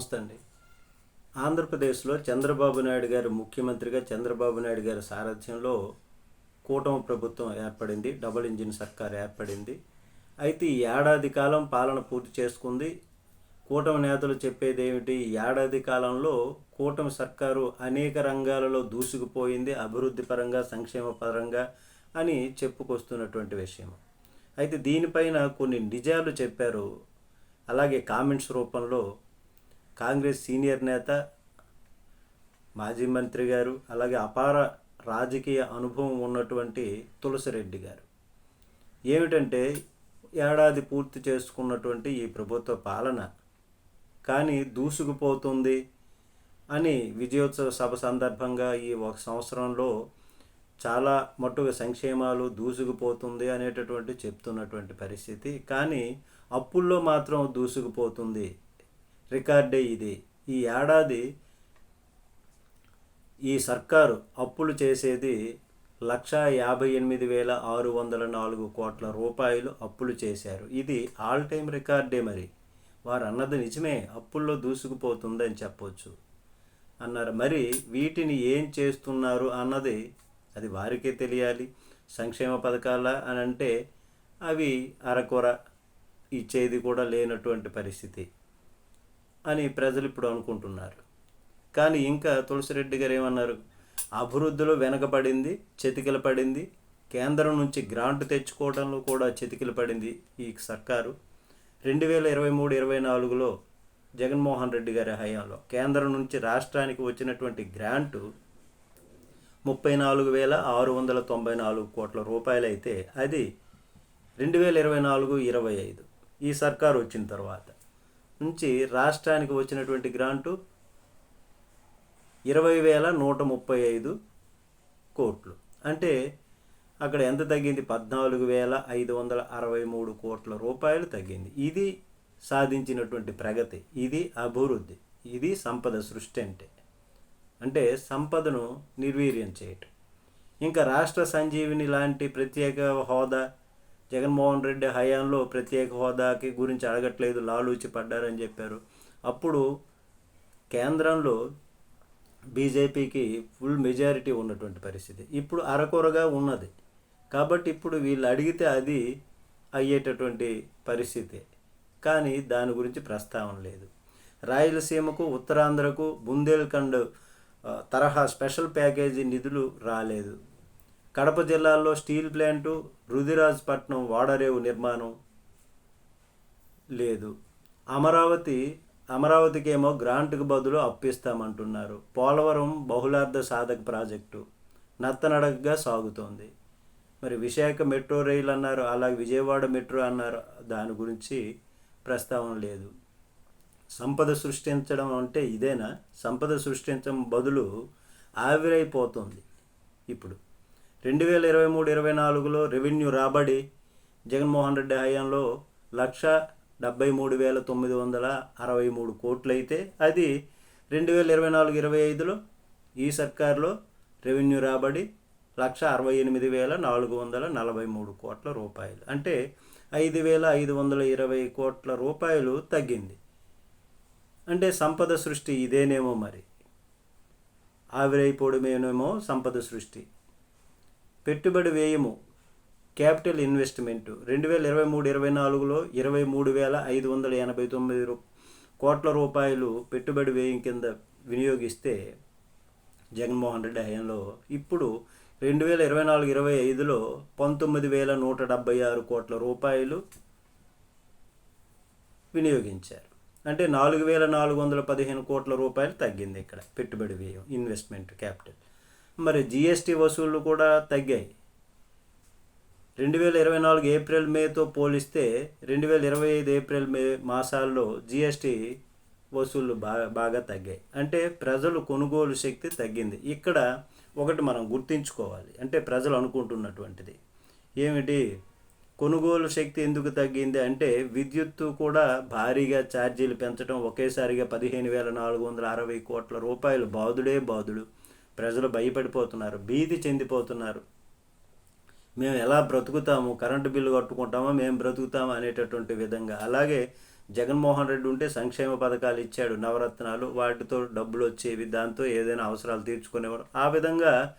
నమస్తే అండి ఆంధ్రప్రదేశ్లో చంద్రబాబు నాయుడు గారు ముఖ్యమంత్రిగా చంద్రబాబు నాయుడు గారి సారథ్యంలో కూటమి ప్రభుత్వం ఏర్పడింది డబుల్ ఇంజిన్ సర్కార్ ఏర్పడింది. అయితే ఈ ఏడాది కాలం పాలన పూర్తి చేసుకుంది. కూటమి నేతలు చెప్పేది ఏమిటి? ఈ ఏడాది కాలంలో కూటమి సర్కారు అనేక రంగాలలో దూసుకుపోయింది అభివృద్ధి పరంగా సంక్షేమ పరంగా అని చెప్పుకొస్తున్నటువంటి విషయం. అయితే దీనిపైన కొన్ని నిజాలు చెప్పారు. అలాగే కామెంట్స్ రూపంలో కాంగ్రెస్ సీనియర్ నేత మాజీ మంత్రి గారు అలాగే అపార రాజకీయ అనుభవం ఉన్నటువంటి తులసిరెడ్డి గారు. ఏమిటంటే ఏడాది పూర్తి చేసుకున్నటువంటి ఈ ప్రభుత్వ పాలన కానీ దూసుకుపోతుంది అని విజయోత్సవ సభ సందర్భంగా ఈ ఒక సంవత్సరంలో చాలా మట్టుగా సంక్షేమాలు దూసుకుపోతుంది అనేటటువంటి చెప్తున్నటువంటి పరిస్థితి. కానీ అప్పుల్లో మాత్రం దూసుకుపోతుంది. రికార్డే ఇది. ఈ ఏడాది ఈ సర్కారు అప్పులు చేసేది లక్ష యాభై ఎనిమిది వేల ఆరు వందల నాలుగు కోట్ల రూపాయలు అప్పులు చేశారు. ఇది ఆల్ టైమ్ రికార్డే మరి. వారు అన్నది నిజమే. అప్పుల్లో దూసుకుపోతుందని చెప్పొచ్చు. అన్నారు. మరి వీటిని ఏం చేస్తున్నారు అన్నది అది వారికే తెలియాలి. సంక్షేమ పథకాల అని అంటే అవి అరకొర ఇచ్చేది కూడా లేనటువంటి పరిస్థితి. అని ప్రజలు ఇప్పుడు అనుకుంటున్నారు. కానీ ఇంకా తులసిరెడ్డి గారు ఏమన్నారు? అభివృద్ధిలో వెనకబడింది చెతికిల పడింది. కేంద్రం నుంచి గ్రాంట్ తెచ్చుకోవడంలో కూడా చెతికిల పడింది ఈ సర్కారు. రెండు వేల ఇరవై మూడు ఇరవై నాలుగులో జగన్మోహన్ రెడ్డి గారి హయాంలో కేంద్రం నుంచి రాష్ట్రానికి వచ్చినటువంటి గ్రాంటు ముప్పై నాలుగు వేల ఆరు వందల తొంభై నాలుగు కోట్ల రూపాయలు అయితే అది రెండు వేల ఇరవై నాలుగు ఇరవై ఐదు ఈ సర్కారు వచ్చిన తర్వాత నుంచి రాష్ట్రానికి వచ్చినటువంటి గ్రాంటు ఇరవై వేల నూట ముప్పై ఐదు కోట్లు. అంటే అక్కడ ఎంత తగ్గింది? పద్నాలుగు వేల ఐదు వందల అరవై మూడు కోట్ల రూపాయలు తగ్గింది. ఇది సాధించినటువంటి ప్రగతి. ఇది అభివృద్ధి. ఇది సంపద సృష్టి అంటే. అంటే సంపదను నిర్వీర్యం చేయటం. ఇంకా రాష్ట్ర సంజీవిని లాంటి ప్రత్యేక హోదా జగన్మోహన్ రెడ్డి హయాంలో ప్రత్యేక హోదాకి గురించి అడగట్లేదు లాలూచి పడ్డారని చెప్పారు. అప్పుడు కేంద్రంలో బీజేపీకి ఫుల్ మెజారిటీ ఉన్నటువంటి పరిస్థితి. ఇప్పుడు అరకొరగా ఉన్నది. కాబట్టి ఇప్పుడు వీళ్ళు అడిగితే అది అయ్యేటటువంటి పరిస్థితి. కానీ దాని గురించి ప్రస్తావన లేదు. రాయలసీమకు ఉత్తరాంధ్రకు బుందేల్ఖండ్ తరహా స్పెషల్ ప్యాకేజీ నిధులు రాలేదు. కడప జిల్లాలో స్టీల్ ప్లాంటు రుదిరాజపట్నం వాడరేవు నిర్మాణం లేదు. అమరావతి అమరావతికేమో గ్రాంట్కు బదులు అప్పిస్తామంటున్నారు. పోలవరం బహుళార్థ సాధక ప్రాజెక్టు నత్తనడకగా సాగుతోంది. మరి విశాఖ మెట్రో రైలు అన్నారు అలాగే విజయవాడ మెట్రో అన్నారు దాని గురించి ప్రస్తావన లేదు. సంపద సృష్టించడం అంటే ఇదేనా? సంపద సృష్టించడం బదులు ఆవిరైపోతుంది ఇప్పుడు. రెండు వేల ఇరవై మూడు ఇరవై నాలుగులో రెవెన్యూ రాబడి జగన్మోహన్ రెడ్డి హయాంలో లక్ష డెబ్బై మూడు వేల తొమ్మిది వందల అరవై మూడు కోట్లు అయితే అది రెండు వేల ఇరవై నాలుగు ఇరవై ఐదులో ఈ సర్కార్లో రెవెన్యూ రాబడి లక్ష అరవై ఎనిమిది వేల నాలుగు వందల నలభై మూడు కోట్ల రూపాయలు. అంటే ఐదు వేల ఐదు వందల ఇరవై కోట్ల రూపాయలు తగ్గింది. అంటే సంపద సృష్టి ఇదేనేమో మరి? ఆవిరైపోవడమేనేమో సంపద సృష్టి. పెట్టుబడి వ్యయము క్యాపిటల్ ఇన్వెస్ట్మెంట్ రెండు వేల ఇరవై మూడు ఇరవై నాలుగులో ఇరవై మూడు వేల ఐదు వందల ఎనభై తొమ్మిది కోట్ల రూపాయలు పెట్టుబడి వ్యయం కింద వినియోగిస్తే జగన్మోహన్ రెడ్డి హయాంలో ఇప్పుడు రెండు వేల ఇరవై నాలుగు ఇరవై ఐదులో పంతొమ్మిది వేల నూట డెబ్బై ఆరు కోట్ల రూపాయలు వినియోగించారు. అంటే నాలుగు వేల నాలుగు వందల పదిహేను కోట్ల రూపాయలు తగ్గింది ఇక్కడ పెట్టుబడి వ్యయం ఇన్వెస్ట్మెంట్ క్యాపిటల్. మరి జిఎస్టీ వసూళ్ళు కూడా తగ్గాయి. రెండు వేల ఇరవై నాలుగు ఏప్రిల్ మేతో పోలిస్తే రెండు వేల ఇరవై ఐదు ఏప్రిల్ మే మాసాల్లో జిఎస్టీ వసూళ్ళు బాగా బాగా తగ్గాయి. అంటే ప్రజలు కొనుగోలు శక్తి తగ్గింది. ఇక్కడ ఒకటి మనం గుర్తించుకోవాలి. అంటే ప్రజలు అనుకుంటున్నటువంటిది. ఏమిటి? కొనుగోలు శక్తి ఎందుకు తగ్గింది అంటే విద్యుత్తు కూడా భారీగా ఛార్జీలు పెంచడం ఒకేసారిగా పదిహేను వేల నాలుగు వందల అరవై కోట్ల రూపాయలు బాదుడే బాదుడు. ప్రజలు భయపడిపోతున్నారు భీతి చెందిపోతున్నారు. మేము ఎలా బ్రతుకుతాము? కరెంటు బిల్లు కట్టుకుంటామో? మేము బ్రతుకుతాము? అనేటటువంటి విధంగా. అలాగే జగన్మోహన్ రెడ్డి ఉంటే సంక్షేమ పథకాలు ఇచ్చాడు నవరత్నాలు వాటితో డబ్బులు వచ్చేవి దాంతో ఏదైనా అవసరాలు తీర్చుకునేవారు ఆ విధంగా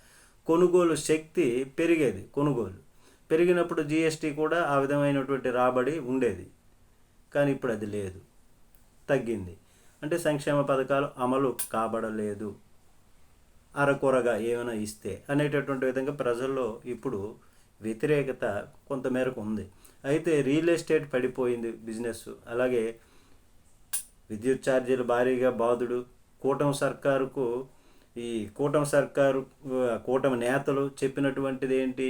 కొనుగోలు శక్తి పెరిగేది కొనుగోలు. పెరిగినప్పుడు జిఎస్టీ కూడా ఆ విధమైనటువంటి రాబడి ఉండేది. కానీ ఇప్పుడు అది లేదు. తగ్గింది. అంటే సంక్షేమ పథకాలు అమలు కాబడలేదు. అరకొరగా ఏమైనా ఇస్తే అనేటటువంటి విధంగా ప్రజల్లో ఇప్పుడు వ్యతిరేకత కొంతమేరకు ఉంది. అయితే రియల్ ఎస్టేట్ పడిపోయింది బిజినెస్. అలాగే విద్యుత్ ఛార్జీలు భారీగా బాధుడు కూటమి సర్కారుకు ఈ కూటమి సర్కారు కూటమి నేతలు చెప్పినటువంటిది ఏంటి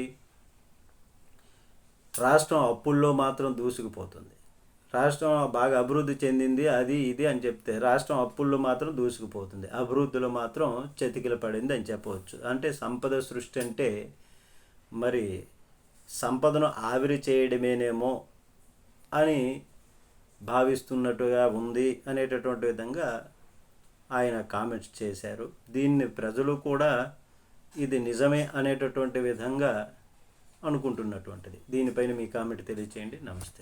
రాష్ట్రం అప్పుల్లో మాత్రం దూసుకుపోతుంది. రాష్ట్రం బాగా అభివృద్ధి చెందింది అది ఇది అని చెప్తే రాష్ట్రం అప్పుల్లో మాత్రం దూసుకుపోతుంది. అభివృద్ధిలో మాత్రం చతికిల పడింది అని చెప్పవచ్చు. అంటే సంపద సృష్టి అంటే మరి సంపదను ఆవిరి చేయడమేనేమో అని భావిస్తున్నట్టుగా ఉంది అనేటటువంటి విధంగా ఆయన కామెంట్స్ చేశారు. దీన్ని ప్రజలు కూడా ఇది నిజమే అనేటటువంటి విధంగా అనుకుంటున్నటువంటిది. దీనిపైన మీ కామెంట్ తెలియచేయండి. నమస్తే.